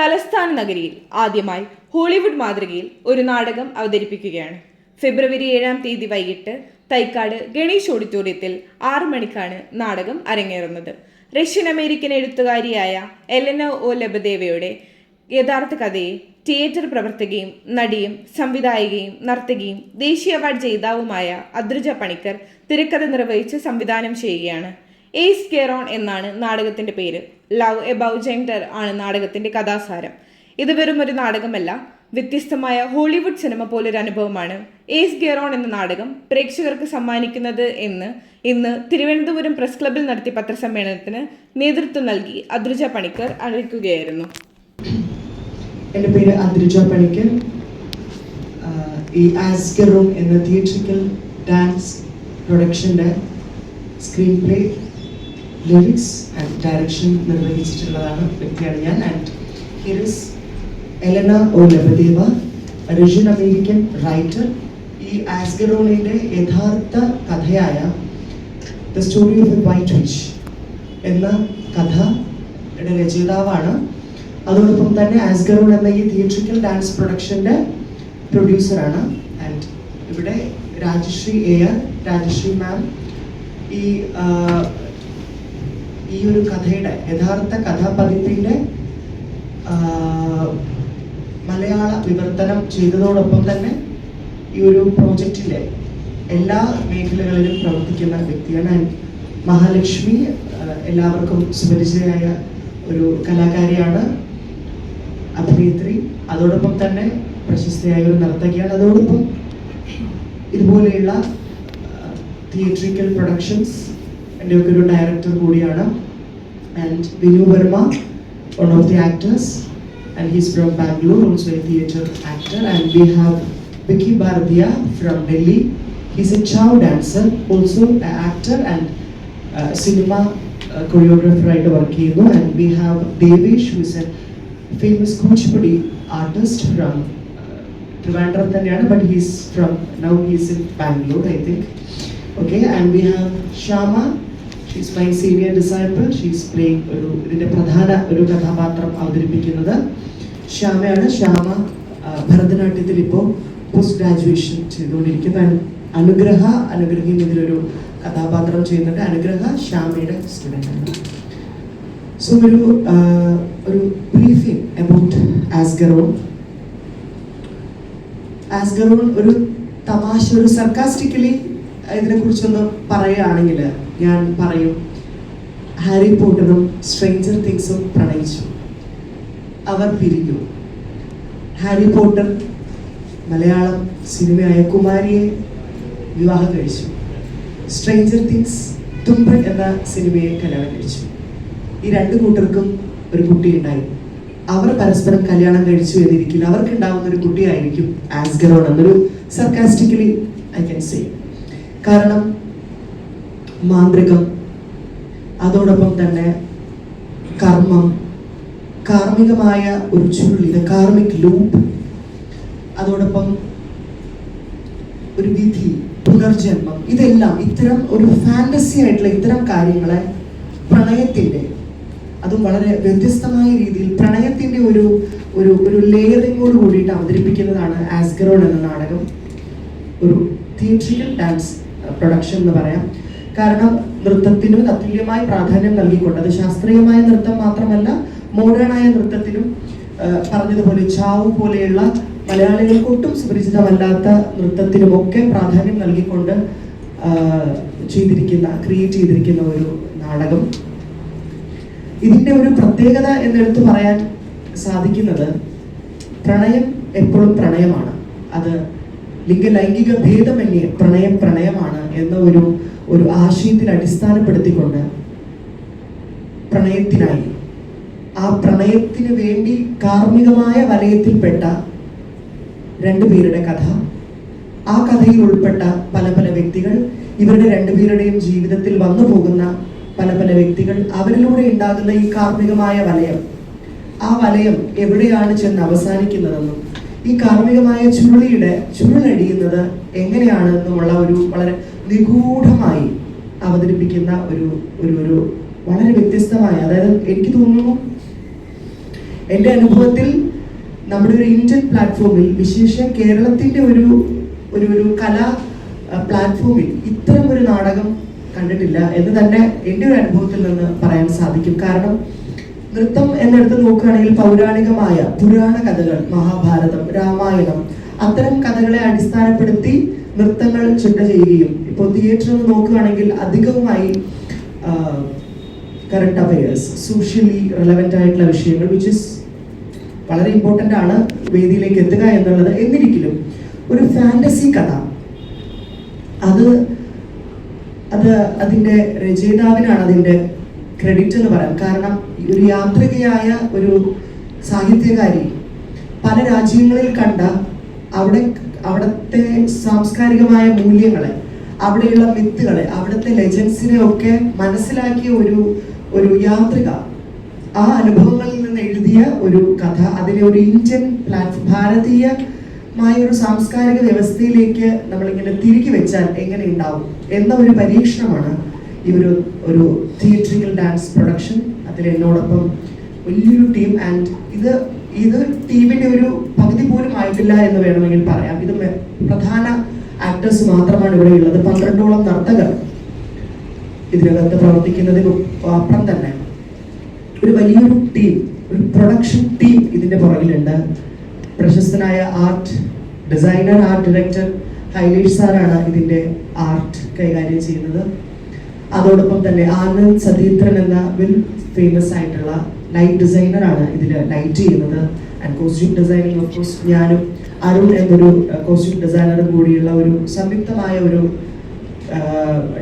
തലസ്ഥാന നഗരിയിൽ ആദ്യമായി ഹോളിവുഡ് മാതൃകയിൽ ഒരു നാടകം അവതരിപ്പിക്കുകയാണ്. ഫെബ്രുവരി ഏഴാം തീയതി വൈകിട്ട് തൈക്കാട് ഗണേഷ് ഓഡിറ്റോറിയത്തിൽ ആറു മണിക്കാണ് നാടകം അരങ്ങേറുന്നത്. റഷ്യൻ അമേരിക്കൻ എഴുത്തുകാരിയായ എലന ഒ ലബദേവയുടെ യഥാർത്ഥ കഥയെ തിയേറ്റർ പ്രവർത്തകയും നടിയും സംവിധായികയും നർത്തകിയും ദേശീയ അവാർഡ് ജേതാവുമായ അദ്രുജ പണിക്കർ തിരക്കഥ നിർവഹിച്ച് സംവിധാനം ചെയ്യുകയാണ്. ഏസ് കെറോൺ എന്നാണ് നാടകത്തിന്റെ പേര്. ലവ് എബൌ ജെൻഡർ ആണ് നാടകത്തിന്റെ കഥാസാരം. ഇത് വെറും ഒരു നാടകമല്ല വ്യത്യസ്തമായ ഹോളിവുഡ് സിനിമ പോലൊരു അനുഭവമാണ്. ഏസ് ഗെറോൺ എന്ന നാടകം പ്രേക്ഷകർക്ക് സമ്മാനിക്കുന്നത് എന്ന് ഇന്ന് തിരുവനന്തപുരം പ്രസ് ക്ലബിൽ നടത്തിയ പത്രസമ്മേളനത്തിന് നേതൃത്വം നൽകി അദ്രുജ പണിക്കർ അറിയിക്കുകയായിരുന്നു. എന്റെ പേര് അദ്രുജ പണിക്കർ. ഈ ആസ് ഗെറോൺ എന്ന theatrical dance പ്രൊഡക്ഷന്റെ screen play lyrics and direction നിർവഹിച്ചിട്ടുള്ളതാണ് വ്യക്തിയാണ് ഞാൻ. And here is Elena O Lebedeva Russian American writer ഈ ആസ്ഗറോണിന്റെ യഥാർത്ഥ കഥയായ the story of a white witch എന്ന കഥയുടെ രചയിതാവാണ്. അതോടൊപ്പം തന്നെ ആസ്ഗറോൺ എന്ന ഈ തിയേറ്ററിക്കൽ ഡാൻസ് പ്രൊഡക്ഷന്റെ പ്രൊഡ്യൂസറാണ് ആൻഡ് ഇവിടെ Rajashree A R Rajashree ma'am ഈ ഈ ഒരു കഥയുടെ യഥാർത്ഥ കഥാപതിപ്പിന്റെ മലയാള വിവർത്തനം ചെയ്തതോടൊപ്പം തന്നെ ഈ ഒരു പ്രോജക്റ്റിലെ എല്ലാ മേഖലകളിലും പ്രവർത്തിക്കുന്ന വ്യക്തിയാണ് മഹാലക്ഷ്മി എല്ലാവർക്കും സുപരിചിതയായ ഒരു കലാകാരിയാണ് അഭിനേത്രി. അതോടൊപ്പം തന്നെ പ്രശസ്തയായ ഒരു നർത്തകിയാണ്. അതോടൊപ്പം ഇതുപോലെയുള്ള തിയേറ്ററിക്കൽ പ്രൊഡക്ഷൻസ് എന്റെ ഒക്കെ ഒരു ഡയറക്ടർ കൂടിയാണ്. and Vinu Varma one of the actors and he's from Bangalore also a theatre actor and we have Vicky Bharatiya from Delhi he's a Chhau dancer also actor and cinema കൊറിയോഗ്രാഫറായിട്ട് work ചെയ്യുന്നു and we have Devesh who's a famous Kuchipudi artist from Trivandrum തന്നെയാണ് but he's from now he's in Bangalore I think okay and we have Shyama she's my senior disciple she's playing ഒരു ഇതിന്റെ പ്രധാന ഒരു കഥാപാത്രം അവതരിപ്പിക്കുന്നത് ശ്യാമയാണ്. ശ്യാമ ഭരതനാട്യത്തിൽ ഇപ്പോൾ post graduation ചെയ്തുകൊണ്ടിരിക്കുന്ന. അനു- അനുഗ്രഹ അനുഗ്രഹീം ഇതിലൊരു കഥാപാത്രം ചെയ്യുന്നുണ്ട്. അനുഗ്രഹ ശ്യാമയുടെ സ്റ്റുഡന്റ് ആണ് സോ ഒരു ഒരു ബ്രീഫിംഗ് അബൌട്ട് ആസ്ഗറോൺ ആസ്ഗറോൺ ഒരു തമാശ ഒരു സർക്കാസ്റ്റിക്കലി ഇതിനെക്കുറിച്ചൊന്ന് പറയുകയാണെങ്കിൽ ഞാൻ പറയും ഹാരി പോട്ടറും സ്ട്രേഞ്ചർ തിങ്സും പ്രണയിച്ചു. അവർ പിരിഞ്ഞു. ഹാരി പോട്ടർ മലയാളം സിനിമയായ കുമാരിയെ വിവാഹം കഴിച്ചു. സ്ട്രേഞ്ചർ തിങ്സ് തുമ്പൻ എന്ന സിനിമയെ കല്യാണം കഴിച്ചു. ഈ രണ്ട് കൂട്ടർക്കും ഒരു കുട്ടി ഉണ്ടായി അവർ പരസ്പരം കല്യാണം കഴിച്ചു എന്നിരിക്കില്ല അവർക്ക് ഉണ്ടാവുന്ന ഒരു കുട്ടിയായിരിക്കും ആസ്ഗറോൺ എന്നൊരു സർക്കാസ്റ്റിക്കലി ഐ ക്യാൻ സേ കാരണം മാന്ത്രികം അതോടൊപ്പം തന്നെ കർമ്മം കാർമികമായ ഒരു ചുരുളി കാർമിക് ലൂപ്പ് അതോടൊപ്പം ഒരു വിധി പുനർജന്മം. ഇതെല്ലാം ഇത്തരം ഒരു ഫാന്റസി ആയിട്ടുള്ള ഇത്തരം കാര്യങ്ങളെ പ്രണയത്തിന്റെ അതും വളരെ വ്യത്യസ്തമായ രീതിയിൽ പ്രണയത്തിന്റെ ഒരു ഒരു ഒരു ലേയറിങ്ങോട് കൂടിയിട്ട് അവതരിപ്പിക്കുന്നതാണ് ആസ്ഗറോഡ് എന്ന നാടകം. ഒരു തിയേറ്ററിക്കൽ ഡാൻസ് പ്രൊഡക്ഷൻ എന്ന് പറയാം. കാരണം നൃത്തത്തിന് തത്തുല്യമായി പ്രാധാന്യം നൽകിക്കൊണ്ട് അത് ശാസ്ത്രീയമായ നൃത്തം മാത്രമല്ല മോഡേണായ നൃത്തത്തിനും പറഞ്ഞതുപോലെ ചാവു പോലെയുള്ള മലയാളികൾക്ക് ഒട്ടും സുപരിചിതമല്ലാത്ത നൃത്തത്തിനുമൊക്കെ പ്രാധാന്യം നൽകിക്കൊണ്ട് ചെയ്തിരിക്കുന്ന ക്രിയേറ്റ് ചെയ്തിരിക്കുന്ന ഒരു നാടകം. ഇതിന്റെ ഒരു പ്രത്യേകത എന്നെടുത്ത് പറയാൻ സാധിക്കുന്നത് പ്രണയം എപ്പോഴും പ്രണയമാണ്. അത് ലിംഗ ലൈംഗിക ഭേദമന്യേ പ്രണയം പ്രണയമാണ് എന്ന ഒരു ഒരു ആശയത്തിൽ അടിസ്ഥാനപ്പെടുത്തിക്കൊണ്ട് പ്രണയത്തിനായി. ആ പ്രണയത്തിന് വേണ്ടി കാർമ്മികമായ വലയത്തിൽപ്പെട്ട രണ്ടുപേരുടെ കഥ ആ കഥയിൽ ഉൾപ്പെട്ട പല പല വ്യക്തികൾ ഇവരുടെ രണ്ടുപേരുടെയും ജീവിതത്തിൽ വന്നു പോകുന്ന പല പല വ്യക്തികൾ അവരിലൂടെ ഉണ്ടാകുന്ന ഈ കാർമ്മികമായ വലയം. ആ വലയം എവിടെയാണ് ചെന്ന് അവസാനിക്കുന്നതെന്നും ഈ കാർമ്മികമായ ചുരുളിയുടെ ചുരുളടിയുന്നത് എങ്ങനെയാണ് എന്നുള്ള ഒരു വളരെ നിഗൂഢമായി അവതരിപ്പിക്കുന്ന ഒരു ഒരു ഒരു വളരെ വ്യത്യസ്തമായ അതായത് എനിക്ക് തോന്നുന്നു എന്റെ അനുഭവത്തിൽ നമ്മുടെ ഒരു ഇന്ത്യൻ പ്ലാറ്റ്ഫോമിൽ വിശേഷ കേരളത്തിന്റെ ഒരു ഒരു ഒരു കലാ പ്ലാറ്റ്ഫോമിൽ ഇത്തരം ഒരു നാടകം കണ്ടിട്ടില്ല എന്ന് തന്നെ എന്റെ ഒരു അനുഭവത്തിൽ നിന്ന് പറയാൻ സാധിക്കും. കാരണം നൃത്തം എന്നെടുത്ത് നോക്കുകയാണെങ്കിൽ പൗരാണികമായ പുരാണ കഥകൾ മഹാഭാരതം രാമായണം അത്തരം കഥകളെ അടിസ്ഥാനപ്പെടുത്തി നൃത്തങ്ങൾ ചിട്ട ചെയ്യുകയും ഇപ്പോൾ തിയേറ്ററിൽ നോക്കുകയാണെങ്കിൽ അധികവുമായി കറണ്ട് അഫയേഴ്സ് സോഷ്യലി റെലവെന്റ് ആയിട്ടുള്ള വിഷയങ്ങൾ വിച്ച് ഇസ് വളരെ ഇമ്പോർട്ടന്റ് ആണ് വേദിയിലേക്ക് എത്തുക എന്നുള്ളത്. എന്നിരിക്കലും ഒരു ഫാന്റസി കഥ അത് അത് അതിന്റെ രചയിതാവിനാണ് അതിന്റെ ക്രെഡിറ്റ് എന്ന് പറയാം. കാരണം ഒരു യാത്രികയായ ഒരു സാഹിത്യകാരി പല രാജ്യങ്ങളിൽ കണ്ട അവിടെ അവിടുത്തെ സാംസ്കാരികമായ മൂല്യങ്ങളെ അവിടെയുള്ള മിത്തുകളെ അവിടുത്തെ ലെജൻസിനെ ഒക്കെ മനസ്സിലാക്കിയ ഒരു ഒരു യാത്രിക ആ അനുഭവങ്ങളിൽ നിന്ന് എഴുതിയ ഒരു കഥ. അതിലെ ഒരു ഇന്ത്യൻ പ്ലാറ്റ്ഫോം ഭാരതീയമായ ഒരു സാംസ്കാരിക വ്യവസ്ഥയിലേക്ക് നമ്മളിങ്ങനെ തിരികെ വെച്ചാൽ എങ്ങനെ ഉണ്ടാവും എന്ന ഒരു പരീക്ഷണമാണ് ഒരു ഒരു തിയേറ്ററിക്കൽ ഡാൻസ് പ്രൊഡക്ഷൻ അതിൽ എന്നോടൊപ്പം വലിയൊരു ടീം ആൻഡ് ഇത് ഇത് ടീമിന്റെ ഒരു പകുതി പോലും ആയിട്ടില്ല എന്ന് വേണമെങ്കിൽ പറയാം. ഇത് പ്രധാന ആക്ടേഴ്സ് മാത്രമാണ് ഇവിടെ ഉള്ളത്. പന്ത്രണ്ടോളം നർത്തകർ ഇതിനകത്ത് പ്രവർത്തിക്കുന്നതിന് അപ്പുറം തന്നെ. ഒരു വലിയൊരു ടീം ഒരു പ്രൊഡക്ഷൻ ടീം ഇതിന്റെ പുറകിലുണ്ട്. പ്രശസ്തനായ art designer art director highlight സാറാണ് ഇതിന്റെ ആർട്ട് കൈകാര്യം ചെയ്യുന്നത്. അതോടൊപ്പം തന്നെ ആനന്ദ് സതീന്ദ്രൻ എന്ന വെൽ ഫേമസ് ആയിട്ടുള്ള ലൈറ്റ് ഡിസൈനർ ആണ് ഇതിൽ ലൈറ്റ് ചെയ്യുന്നത്. And costume designing of course ഞാനും അരുൺ എന്നൊരു കോസ്റ്റ്യൂം ഡിസൈനറും കൂടിയുള്ള ഒരു സംയുക്തമായ ഒരു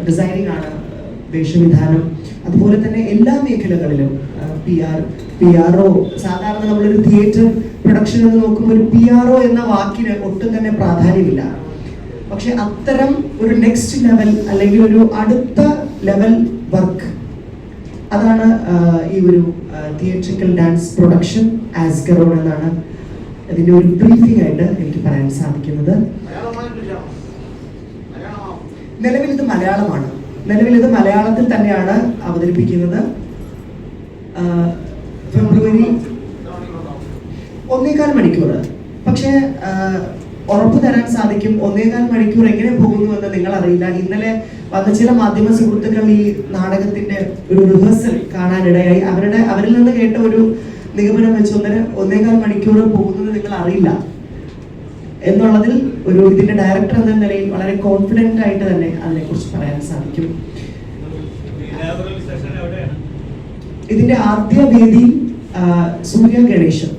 ഡിസൈനിങ് ആണ് വേഷവിധാനം. അതുപോലെ തന്നെ എല്ലാ മേഖലകളിലും P R P R O സാധാരണ നമ്മളൊരു തിയേറ്റർ പ്രൊഡക്ഷൻ എന്ന് നോക്കുമ്പോൾ ഒരു പി ആർ ഒ എന്ന വാക്കിന് ഒട്ടും തന്നെ പ്രാധാന്യമില്ല. പക്ഷെ അത്തരം ഒരു നെക്സ്റ്റ് ലെവൽ അല്ലെങ്കിൽ ഒരു അടുത്ത ലെവൽ വർക്ക് അതാണ് ഈ ഒരു തിയേറ്ററിക്കൽ ഡാൻസ് പ്രൊഡക്ഷൻ ആസ്ഗറോൺ എന്നാണ് ഇതിന്റെ ഒരു ബ്രീഫിംഗ് ആയിട്ട് എനിക്ക് പറയാൻ സാധിക്കുന്നത്. നിലവിൽ ഇത് മലയാളമാണ്. നിലവിൽ ഇത് മലയാളത്തിൽ തന്നെയാണ് അവതരിപ്പിക്കുന്നത്. ഫെബ്രുവരി ഒന്നേകാൽ മണിക്കൂർ. പക്ഷേ ഉറപ്പ് തരാൻ സാധിക്കും. ഒന്നേകാൽ മണിക്കൂർ എങ്ങനെ പോകുന്നു എന്ന് നിങ്ങൾ അറിയില്ല ഇന്നലെ വന്ന ചില മാധ്യമ സുഹൃത്തുക്കൾ ഈ നാടകത്തിന്റെ ഒരു റിഹേഴ്സൽ കാണാനിടയായി. അവരുടെ അവരിൽ നിന്ന് കേട്ട ഒരു നിഗമനം വെച്ച് ഒന്നര ഒന്നേകാൽ മണിക്കൂർ പോകുന്നത് നിങ്ങൾ അറിയില്ല എന്നുള്ളതിൽ ഒരു ഇതിന്റെ ഡയറക്ടർ എന്ന നിലയിൽ വളരെ കോൺഫിഡന്റ് ആയിട്ട് തന്നെ അതിനെക്കുറിച്ച് പറയാൻ സാധിക്കും. ഇതിന്റെ ആദ്യ വേദി സൂര്യ ഗണേശം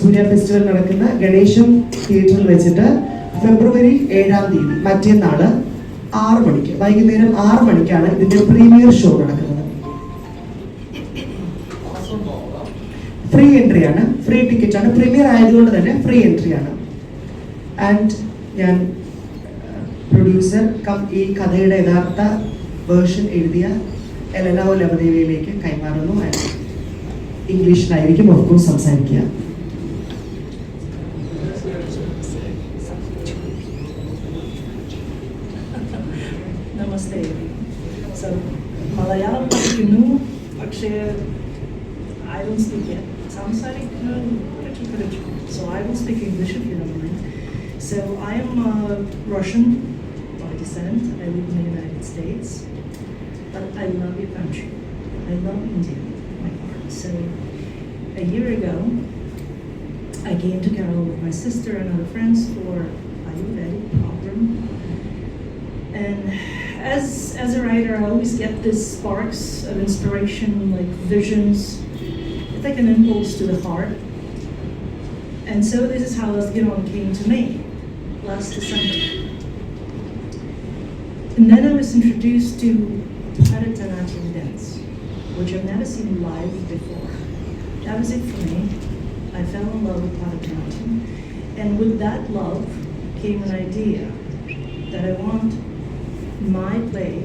സൂര്യ ഫെസ്റ്റിവൽ നടക്കുന്ന ഗണേശം തിയേറ്ററിൽ വെച്ചിട്ട് ഫെബ്രുവരി ഏഴാം തീയതി മറ്റന്നാൾ ആറ് മണിക്ക് വൈകുന്നേരം ആറ് മണിക്കാണ് ഇതിന്റെ പ്രീമിയർ ഷോ നടക്കുന്നത്. ഫ്രീ എൻട്രി ആണ്. ഫ്രീ ടിക്കറ്റ് ആണ്. പ്രീമിയർ ആയതുകൊണ്ട് തന്നെ ഫ്രീ എൻട്രി ആണ്. ആൻഡ് ഞാൻ പ്രൊഡ്യൂസർ കം ഈ കഥയുടെ യഥാർത്ഥ വേർഷൻ എഴുതിയ എലനാവോ ലവദേവിയിലേക്ക് കൈമാറുന്നു. ആൻഡ് ഇംഗ്ലീഷിലായിരിക്കും ഒപ്പം സംസാരിക്കുക. Namaste. So, Malayalam പഠിക്കുന്നു പക്ഷേ I don't speak it. സംസാരിക്കുന്നു കുറച്ച് കുറച്ച്. So I will speak English if you don't mind. So I am uh, Russian by descent. I live in the United States. But I love your country. I love India, my heart. So a year ago, I came to Kerala with my sister and other friends for Ayurvedic program. And as as a writer, I always get these sparks of inspiration, like visions. It's like an impulse to the heart. And so this is how Asgiron came to me last December. And then I was introduced to Bharatanatyam dance, which I've never seen live before. That was it for me. I fell in love with Bharatanatyam. And with that love came an idea that I want my play,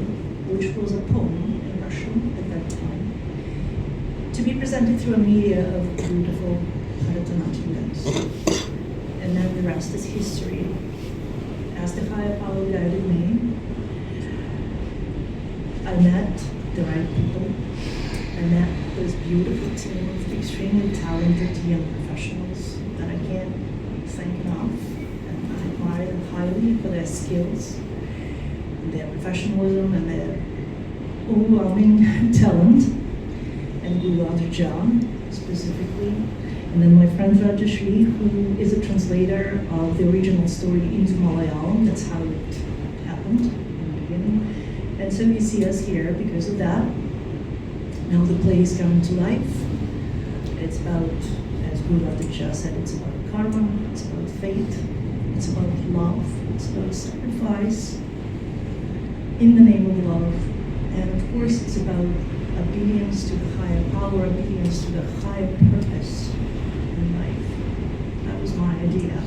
which was a poem in Russian at that time, to be presented through a media of beautiful Bharatanatyam dance. And then the rest is history. As the higher power guided me, I met the right people. I met this beautiful team of extremely talented young professionals that I can't thank enough. And I admire them highly for their skills, their professionalism, and their overwhelming talent. And Guru John specifically. And then my friend Rajashri, who is a translator of the original story into Malayalam. That's how it happened in the beginning. And so you see us here because of that. Now the play is coming to life. It's about, as Guru Radha said, it's about karma, it's about fate, it's about love, it's about sacrifice in the name of love. And of course, it's about obedience to the higher power, obedience to the higher purpose in life. That was my idea.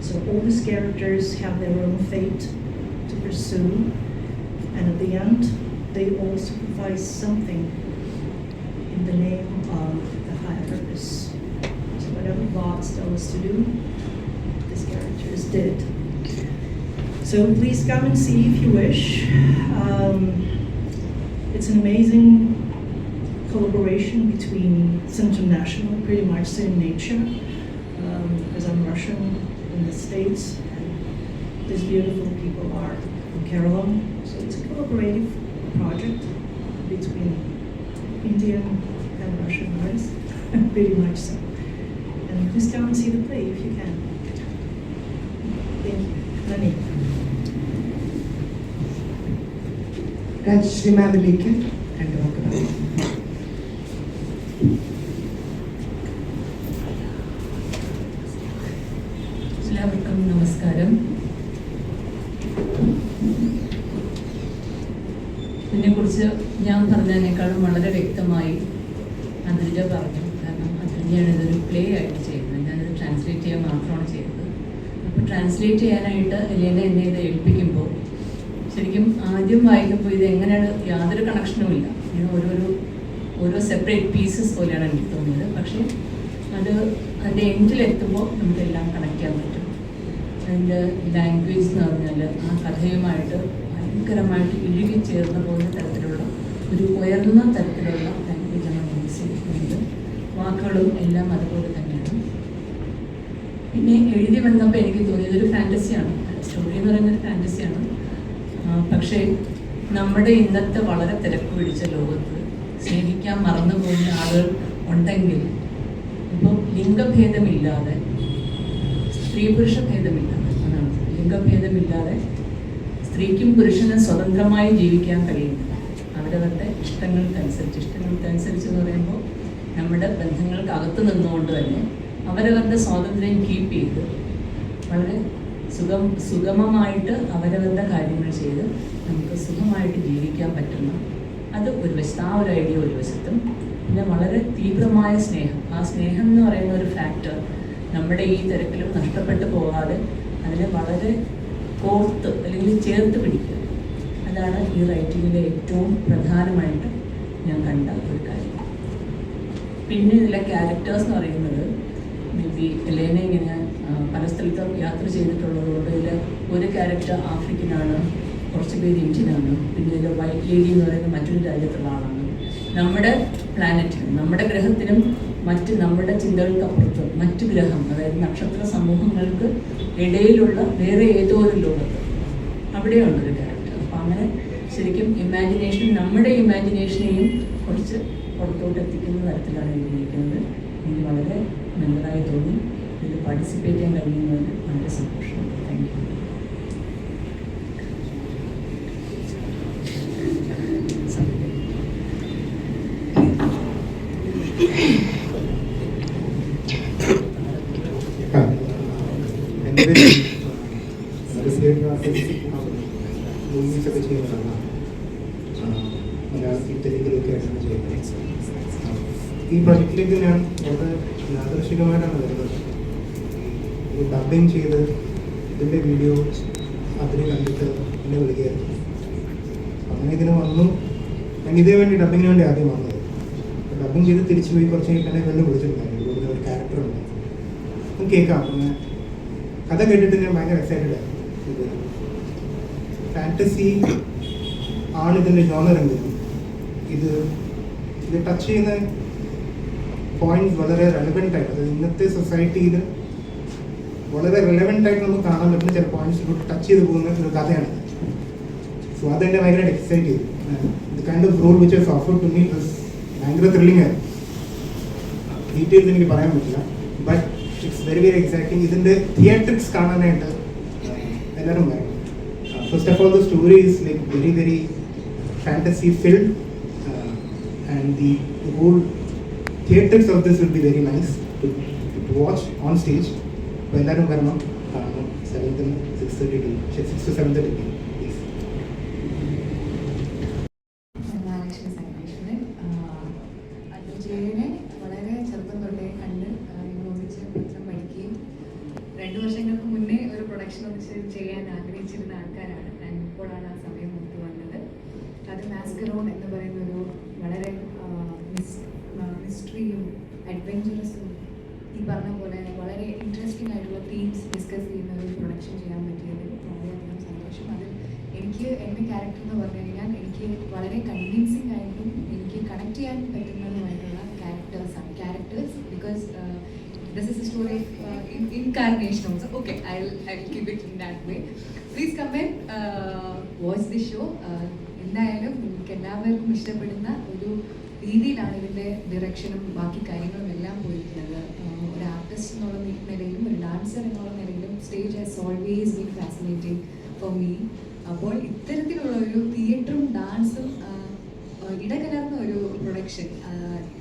So all these characters have their own fate to pursue, and at the end, they all sacrifice something in the name of the higher purpose. So whatever God tells us to do, these characters did. So please come and see if you wish. Um, it's an amazing collaboration between it's international, pretty much same nature, um, because I'm Russian in the States, and these beautiful people are from Kerala. So it's a collaborative project between Indian and Russian artists, pretty much so. And please come and see the play if you can. Gracias, Prima Belika. Translate ചെയ്യാനായിട്ട് Elena എന്നെ ഇത് ഏൽപ്പിക്കുമ്പോൾ ശരിക്കും ആദ്യം വായിക്കുമ്പോൾ ഇത് എങ്ങനെയാണ് യാതൊരു കണക്ഷനും ഇല്ല. ഇത് ഓരോരോ ഓരോ സെപ്പറേറ്റ് പീസസ് പോലെയാണ് എനിക്ക് തോന്നിയത്. പക്ഷേ അത് അതിന്റെ എൻഡിലെത്തുമ്പോൾ നമുക്കെല്ലാം കണക്ട് ചെയ്യാൻ പറ്റും. അതിന്റെ ലാംഗ്വേജ് എന്ന് പറഞ്ഞാൽ ആ കഥയുമായിട്ട് ഭയങ്കരമായിട്ട് ഇഴുകി ചേർന്ന് പോകുന്ന തരത്തിലുള്ള ഒരു ഉയർന്ന തരത്തിലുള്ള ലാംഗ്വേജാണ് യൂസ് വാക്കുകളും എല്ലാം അതുപോലെ തന്നെയാണ് പിന്നെ എഴുതി വന്നപ്പോൾ എനിക്ക് തോന്നിയത് ഒരു ഫാന്റസിയാണ് സ്റ്റോറി എന്ന് പറയുന്നത് ഒരു ഫാന്റസിയാണ് പക്ഷേ നമ്മുടെ ഇന്നത്തെ വളരെ തിരക്ക് പിടിച്ച ലോകത്ത് സ്നേഹിക്കാൻ മറന്നു പോകുന്ന ആളുകൾ ഉണ്ടെങ്കിൽ ഇപ്പോൾ ലിംഗഭേദമില്ലാതെ സ്ത്രീ പുരുഷ ഭേദമില്ലാതെ അതാണ് ലിംഗഭേദമില്ലാതെ സ്ത്രീക്കും പുരുഷനും സ്വതന്ത്രമായി ജീവിക്കാൻ കഴിയുന്നു അവരവരുടെ ഇഷ്ടങ്ങൾക്കനുസരിച്ച് ഇഷ്ടങ്ങൾക്കനുസരിച്ച് എന്ന് പറയുമ്പോൾ നമ്മുടെ ബന്ധങ്ങൾക്ക് അകത്ത് നിന്നുകൊണ്ട് തന്നെ അവരവരുടെ സ്വാതന്ത്ര്യം കീപ്പ് ചെയ്ത്. വളരെ സുഖം സുഗമമായിട്ട് അവരവരുടെ കാര്യങ്ങൾ ചെയ്ത് നമുക്ക് സുഖമായിട്ട് ജീവിക്കാൻ പറ്റുന്ന അത് ഒരു വശത്ത് ആ ഒരു ഐഡിയ ഒരു വശത്തും. പിന്നെ വളരെ തീവ്രമായ സ്നേഹം. ആ സ്നേഹം എന്ന് പറയുന്ന ഒരു ഫാക്ടർ നമ്മുടെ ഈ തിരക്കിലും നഷ്ടപ്പെട്ടു പോകാതെ അതിനെ വളരെ കോർത്ത് അല്ലെങ്കിൽ ചേർത്ത് പിടിക്കുക. അതാണ് ഈ റൈറ്റിങ്ങിലെ ഏറ്റവും പ്രധാനമായിട്ട് ഞാൻ കണ്ട ഒരു കാര്യം. പിന്നെ ഇതിലെ ക്യാരക്ടേഴ്സ് എന്ന് പറയുന്നത് ബി എലേന ഇങ്ങനെ പല സ്ഥലത്തും യാത്ര ചെയ്തിട്ടുള്ളത് കൊണ്ട് ഇതിൽ ഒരു ക്യാരക്ടർ ആഫ്രിക്കനാണ് കുറച്ച് പേര് ഇന്ത്യനാണ് പിന്നെ ഇതിൽ വൈറ്റ് ലേഡി എന്ന് പറയുന്ന മറ്റൊരു രാജ്യത്തുള്ള ആളാണ്. നമ്മുടെ പ്ലാനറ്റിനും നമ്മുടെ ഗ്രഹത്തിനും മറ്റ് നമ്മുടെ ചിന്തകൾക്കപ്പുറത്ത് മറ്റു ഗ്രഹം അതായത് നക്ഷത്ര സമൂഹങ്ങൾക്ക് ഇടയിലുള്ള വേറെ ഏതോ ഒരു ലോകത്ത് അവിടെയുണ്ട് ഒരു ക്യാരക്ടർ അപ്പം അങ്ങനെ ശരിക്കും ഇമാജിനേഷൻ നമ്മുടെ ഇമാജിനേഷനെയും കുറച്ച് പുറത്തോട്ട് എത്തിക്കുന്ന തരത്തിലാണ് എഴുതിയിരിക്കുന്നത് എനിക്ക് വളരെ നല്ലതായി തോന്നി. ഇതിൽ പാർട്ടിസിപ്പേറ്റ് ചെയ്യാൻ കഴിയുന്നതിന് വളരെ സന്തോഷമുണ്ട് താങ്ക് യു. ഈ പ്രൊജക്റ്റിലേക്ക് ഞാൻ യാദൃശികമായിട്ടാണ് വരുന്നത്. ഈ ഡബിങ് ചെയ്ത് ഇതിന്റെ വീഡിയോ അതിനെ കണ്ടിട്ട് എന്നെ വിളിക്കുകയായിരുന്നു. അങ്ങനെ ഇതിന് വന്നു. ഞാൻ ഇതേ വേണ്ടി ഡബിങ്ങിന് വേണ്ടി ആദ്യം വന്നത്. ഡബിങ് ചെയ്ത് തിരിച്ചു പോയി കുറച്ച് എന്നെ പെണ്ണ് വിളിച്ചിട്ടുണ്ടായിരുന്നു. ഒരു ക്യാരക്ടർ ഉണ്ട്. ഒന്ന് കേൾക്കാം. പിന്നെ കഥ കേട്ടിട്ട് ഞാൻ ഭയങ്കര എക്സൈറ്റഡ് ആയിരുന്നു. ഫാന്റസി ആണ് ഇതിന്റെ ജോണറെങ്കിലും ഇത് ഇത് ടച്ച് ചെയ്യുന്ന പോയിന്റ്സ് വളരെ റെലവെന്റ് ആയിട്ട് അതായത് ഇന്നത്തെ സൊസൈറ്റിയിൽ വളരെ റെലവെന്റ് ആയിട്ട് നമുക്ക് കാണാൻ പറ്റുന്ന ചില പോയിന്റ്സ് ടച്ച് ചെയ്ത് പോകുന്ന ഒരു കഥയാണ്. സോ അതെന്നെ ഭയങ്കരമായിട്ട് എക്സൈറ്റ് ചെയ്തു. ഇത് kind of role which is offer to me ഭയങ്കര ത്രില്ലിംഗ് ആയിരുന്നു. ഡീറ്റെയിൽസ് എനിക്ക് പറയാൻ പറ്റില്ല. But it's very very exciting ഇതിന്റെ തിയേറ്ററിക്സ് കാണാനായിട്ട് എല്ലാവരും പറയും first of all the story is like very very fantasy filled and the whole theatres of this will be very nice to watch on stage അപ്പോൾ എല്ലാവരും വരണം. കാണണം. സെവൻത്തിന് six thirty to six to seven thirty please വളരെ ചെറുപ്പം തൊട്ടേ കണ്ട് ആ, ഒന്നിച്ച് പത്രം പഠിക്കുകയും രണ്ടു വർഷങ്ങൾക്ക് മുന്നേ ഒരു പ്രൊഡക്ഷൻ ഒന്നിച്ച് ചെയ്യാൻ ആഗ്രഹിച്ചിരുന്ന ആൾക്കാരാണ്. ഞാൻ ഇപ്പോഴാണ് ആ സമയം ഒത്തു വന്നത് അത് മാസ്കറോൺ എന്ന് പറയുന്ന ഒരു വളരെ മിസ്റ്ററിയും അഡ്വഞ്ചറസും ഈ പറഞ്ഞ പോലെ വളരെ ഇൻട്രസ്റ്റിംഗ് ആയിട്ടുള്ള തീംസ് ഡിസ്കസ് ചെയ്യുന്ന ഒരു പ്രൊഡക്ഷൻ ചെയ്യാൻ പറ്റിയതിൽ വളരെയധികം സന്തോഷം അത് എനിക്ക് എന്റെ ക്യാരക്ടർ എന്ന് പറഞ്ഞു കഴിഞ്ഞാൽ എനിക്ക് വളരെ കൺവിൻസിങ് ആയിട്ടും എനിക്ക് കണക്ട് ചെയ്യാൻ പറ്റുന്നതുമായിട്ടുള്ള ക്യാരക്ടേഴ്സാണ് characters because this is a story incarnation also okay I I keep it in that way please come and watch the show എന്തായാലും നിങ്ങൾക്ക് എല്ലാവർക്കും ഇഷ്ടപ്പെടുന്ന ഒരു രീതിയിലാണ് ഇതിന്റെ ഡയറക്ഷനും ബാക്കി കാര്യങ്ങളും എല്ലാം പോയിരിക്കുന്നത്. ഒരു ആർട്ടിസ്റ്റ് എന്നുള്ള നിലയിലും ഒരു ഡാൻസർ എന്നുള്ള നിലയിലും stage has always been fascinating for me അപ്പോൾ ഇത്തരത്തിലുള്ള ഒരു തിയേറ്ററും ഡാൻസും ഇടകലർന്ന ഒരു പ്രൊഡക്ഷൻ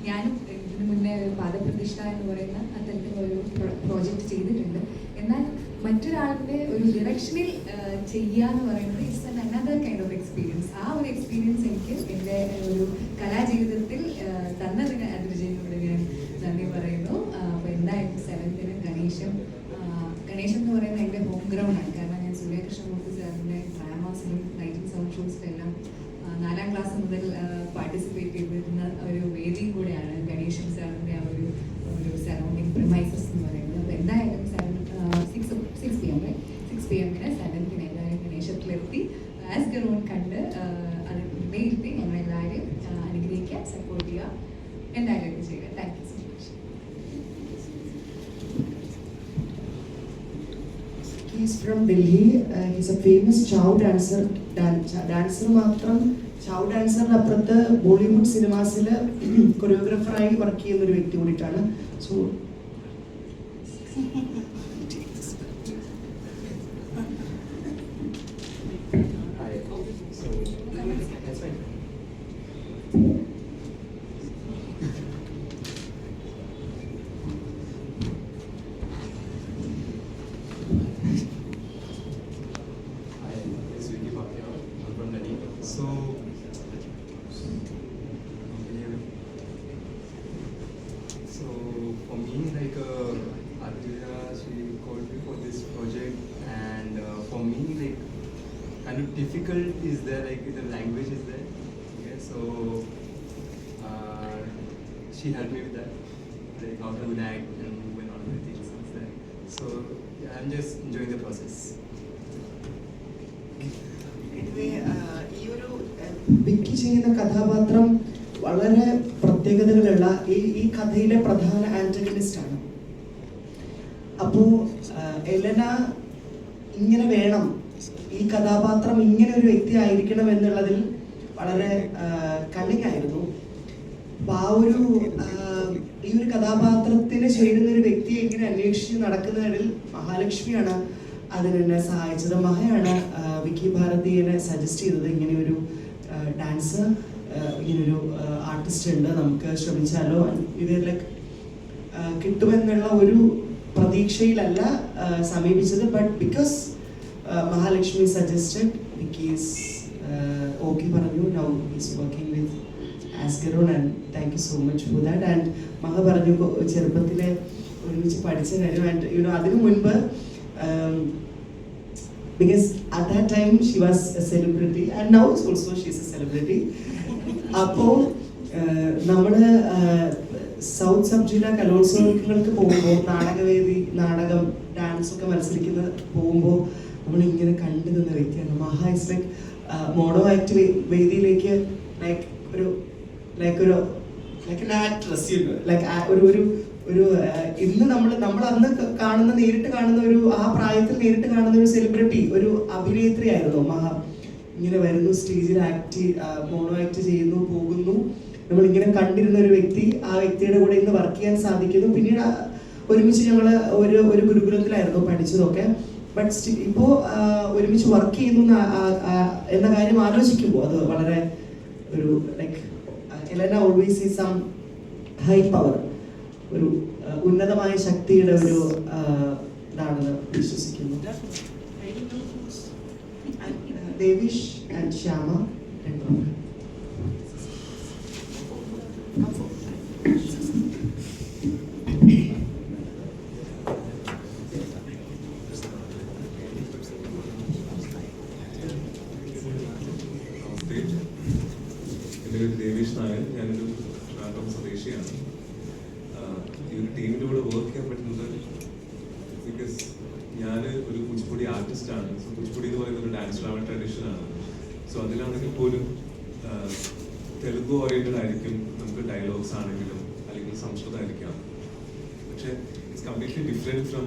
ഞാനും ഇതിനു മുന്നേ പാദപ്രതിഷ്ഠ എന്ന് പറയുന്ന അത്തരത്തിലുള്ള ഒരു പ്രോജക്റ്റ് ചെയ്തിട്ടുണ്ട്. എന്നാൽ മറ്റൊരാളുടെ ഒരു ഡിറക്ഷനിൽ ചെയ്യുക എന്ന് പറയുന്നത് ഇറ്റ്സ് അൻ അനദർ കൈൻഡ് ഓഫ് എക്സ്പീരിയൻസ് ആ ഒരു എക്സ്പീരിയൻസ് എനിക്ക് എന്റെ ഒരു കലാജീവിതത്തിൽ തന്നതിന് അതിർജയോട് ഞാൻ നന്ദി പറയുന്നു. അപ്പോൾ എന്തായാലും സെവൻത്തിന് ഗണേശം ഗണേശം എന്ന് പറയുന്നത് എന്റെ ഹോം ഗ്രൗണ്ടാണ് കാരണം ഞാൻ സൂര്യകൃഷ്ണമൂർത്തി സാറിന്റെ ഡ്രാമാസിലും ലൈറ്റിംഗ് സൗണ്ട് ഷോസിലെല്ലാം നാലാം ക്ലാസ് മുതൽ പാർട്ടിസിപ്പേറ്റ് ചെയ്തിരുന്ന ഒരു വേദിയും കൂടെയാണ് ഗണേശൻ സാറിന്റെ ആ ഒരു ഒരു സറൗണ്ടിങ് പ്രിമൈസസ് എന്ന് പറയുന്നത് അപ്പോൾ എന്തായാലും seven six six P M six P എമ്മിന് സെവൻത്തിന് എല്ലാവരും ഗണേശത്തിലെത്തി ആസ് ഗറോൺ കണ്ട് ആഹ് അത് വിലയിരുത്തി ഞങ്ങളെല്ലാവരും ആഹ് അനുഗ്രഹിക്കുക സപ്പോർട്ട് ചെയ്യുക എന്തായാലും ഇത് ചെയ്യുക thank you so much Uh, a famous chow dancer. Dan- cha- dancer മാത്രം chow dancer അപ്പുറത്ത് ബോളിവുഡ് സിനിമാസിൽ കൊറിയോഗ്രാഫറായി വർക്ക് ചെയ്യുന്ന ഒരു വ്യക്തി കൂടിയിട്ടാണ് so Hi. So, that's fine. Hi, this is Vicky Bhatia. I'm from Delhi. So, can you hear me? So, for me, like, uh, Aditya, she called me for this project, and uh, for me, like, kind of difficult is there, like, the language is there. Okay, so, uh, she helped me with that, like, how to act and move and all the things is there. So, yeah, I'm just enjoying the process. Anyway, uh, ഈ ഒരു uh, വിക്കി ചെയ്യുന്ന കഥാപാത്രം വളരെ പ്രത്യേകതകളുള്ള ഈ ഈ കഥയിലെ പ്രധാന antagonist ആണ് അപ്പോ uh, എലന ഇങ്ങനെ വേണം ഈ കഥാപാത്രം ഇങ്ങനെ ഒരു വ്യക്തി ആയിരിക്കണം എന്നുള്ളതിൽ വളരെ കണ്ണിങ് ആയിരുന്നു ആ ഒരു ഈ ഒരു കഥാപാത്രത്തിനെ ചേരുന്ന ഒരു വ്യക്തിയെ ഇങ്ങനെ അന്വേഷിച്ച് നടക്കുന്നതിൽ മഹാലക്ഷ്മിയാണ് അതിനെന്നെ സഹായിച്ചത്. മഹയാണ് വിക്കി ഭാരതിയെ സജസ്റ്റ് ചെയ്തത് ഇങ്ങനെ ഒരു ഡാൻസ് ഇങ്ങനൊരു ആർട്ടിസ്റ്റ് ഉണ്ട്. നമുക്ക് ശ്രമിച്ചാലോ? ഇത് കിട്ടുമെന്നുള്ള ഒരു പ്രതീക്ഷയിലല്ല സമീപിച്ചത്. But because Mahalakshmi suggested Vicky's okay പറഞ്ഞു. Now is working with ആസ്കറോൺ and thank you so much for that and Maha പറഞ്ഞു ചെറുപ്പത്തിൽ ഒരുമിച്ച് പഠിച്ച കാര്യം ആൻഡ് യുനോ അതിനു മുൻപ് because at that time she was a celebrity and now also she is a celebrity അപ്പോൾ നമ്മൾ സൗത്ത് സബ് ജില്ലാ കലോത്സവങ്ങൾക്ക് പോകുമ്പോൾ നാടകവേദി നാടകം ഡാൻസ് ഒക്കെ മത്സരിക്കുന്ന പോകുമ്പോൾ നമ്മൾ ഇങ്ങനെ കണ്ടു വ്യക്തിയാണ് Maha is like mono act വേദിയിലേക്ക് ലൈക്ക് ഒരു ലൈക്ക് ഒരു ലൈക്ക് actress, you know, ഒരു ഒരു ഒരു ഇന്ന് നമ്മൾ നമ്മൾ അന്ന് കാണുന്ന നേരിട്ട് കാണുന്ന ഒരു ആ പ്രായത്തിൽ നേരിട്ട് കാണുന്ന ഒരു സെലിബ്രിറ്റി ഒരു അഭിനേത്രി ആയിരുന്നു. മഹാ ഇങ്ങനെ വരുന്നു സ്റ്റേജിൽ ആക്ട് മോണോ ആക്ട് ചെയ്യുന്നു പോകുന്നു. നമ്മൾ ഇങ്ങനെ കണ്ടിരുന്ന ഒരു വ്യക്തി ആ വ്യക്തിയുടെ കൂടെ ഇന്ന് വർക്ക് ചെയ്യാൻ സാധിക്കുന്നു. പിന്നീട് ഒരുമിച്ച് ഞങ്ങൾ ഒരു ഒരു ഗുരുകുലത്തിലായിരുന്നു പഠിച്ചതൊക്കെ. ബട്ട് ഇപ്പോൾ ഒരുമിച്ച് വർക്ക് ചെയ്യുന്നു എന്ന കാര്യം ആലോചിക്കുമ്പോൾ അത് വളരെ ഒരു ലൈക്ക് എലന ഓൾവേസ് ഈ സം ഹൈ പവർ ഒരു ഉന്നതമായ ശക്തിയുടെ ഒരു ഇതാണ് ഇതാണെന്ന് വിശ്വസിക്കുന്നു ദേവിഷ് ആൻഡ് ശ്യാമ രണ്ടുപേരും. നമസ്തേ എന്റെ പേര് ദേവേഷ് നായർ ഞാനൊരു ട്രിവാൻഡ്രം സ്വദേശിയാണ് ആഹ് ഈ ഒരു ടീമിന്റെ കൂടെ വർക്ക് ചെയ്യാൻ പറ്റുന്നത് ബിക്കോസ് ഞാൻ ഒരു കുച്ചിപ്പുടി ആർട്ടിസ്റ്റാണ് സോ കുച്ചിപ്പുടി എന്ന് പറയുന്നത് ഒരു ഡാൻസ് ഡ്രാമ ട്രഡീഷനാണ് സോ അതിലാണെങ്കിൽ പോലും ആഹ് തെലുഗു ഓറിയന്റഡ് ആയിരിക്കും നമുക്ക് ഡയലോഗ്സ് ആണെങ്കിലും അല്ലെങ്കിൽ സംസ്കൃതമായിരിക്കാം പക്ഷേ കംപ്ലീറ്റ്ലി ഡിഫറെന്റ് ഫ്രം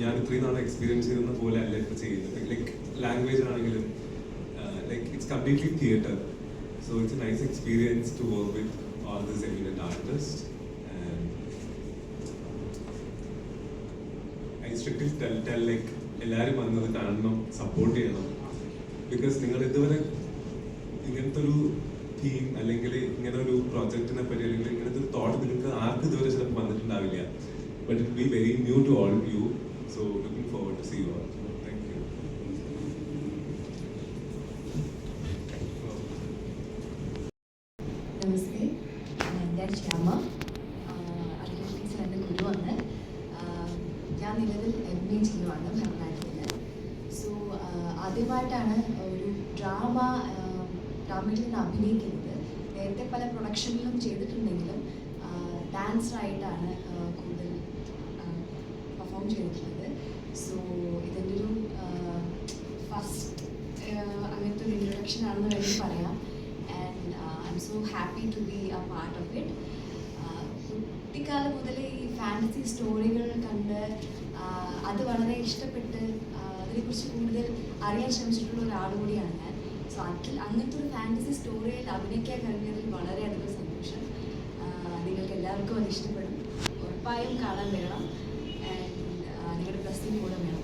ഞാൻ ഇത്രയും നാളെ എക്സ്പീരിയൻസ് ചെയ്യുന്ന പോലെ അല്ല ഇപ്പോൾ ചെയ്യുന്നത്. ലൈക്ക് ലാംഗ്വേജ് ആണെങ്കിലും like it's completely theatre so it's a nice experience to work with all this eminent artist I strictly tell tell like എല്ലാവരും വന്നത് കാണണം സപ്പോർട്ട് ചെയ്യണം. ബിക്കോസ് നിങ്ങൾ ഇതുവരെ ഇങ്ങനത്തെ ഒരു തീം അല്ലെങ്കിൽ ഇങ്ങനെ ഒരു പ്രോജക്റ്റിനെ പറ്റി അല്ലെങ്കിൽ ഇങ്ങനത്തെ ഒരു തോട്ട് നിങ്ങൾക്ക് ആർക്കും ഇതുവരെ ചിലപ്പോൾ വന്നിട്ടുണ്ടാവില്ല. But it be very new to all you so looking forward to see you all thank you നമസ്തേ. ആഹ് ഞാൻ ശ്യാമ. അർജുൻ ടീച്ചർ എന്റെ ഗുരുവാണ് ഞാൻ നിലവിൽ എം എ ചെയ്യുവാണ് ഭരതനാട്യത്തിൽ സോ ആദ്യമായിട്ടാണ് ഒരു ഡ്രാമ ഡ്രാമയിൽ നിന്ന് അഭിനയിക്കുന്നത്. നേരത്തെ പല പ്രൊഡക്ഷനിലും ചെയ്തിട്ടുണ്ടെങ്കിലും ഡാൻസറായിട്ടാണ് കൂടുതൽ പെർഫോം ചെയ്തിട്ടുള്ളത് സോ ഇതിന്റെ ഒരു ഫസ്റ്റ് അങ്ങനത്തെ ഒരു ഇൻട്രൊഡക്ഷൻ ആണെന്ന് വേണമെങ്കിൽ പറയാം. And I am so happy to be a part of it കുട്ടിക്കാലം മുതൽ ഈ ഫാൻസി സ്റ്റോറികൾ കണ്ട് അത് വളരെ ഇഷ്ടപ്പെട്ട് അതിനെക്കുറിച്ച് കൂടുതൽ അറിയാൻ ശ്രമിച്ചിട്ടുള്ള ഒരാൾ കൂടിയാണ് ഞാൻ. സോ അതിൽ അങ്ങനത്തെ ഒരു ഫാന്റസി സ്റ്റോറിയിൽ അഭിനയിക്കാൻ കഴിഞ്ഞതിൽ വളരെയധികം സന്തോഷം. നിങ്ങൾക്ക് എല്ലാവർക്കും അത് ഇഷ്ടപ്പെടും. ഉറപ്പായും കാണാൻ വരണം. ആൻഡ് നിങ്ങളുടെ പ്രസ്തും കൂടെ വേണം താങ്ക് യു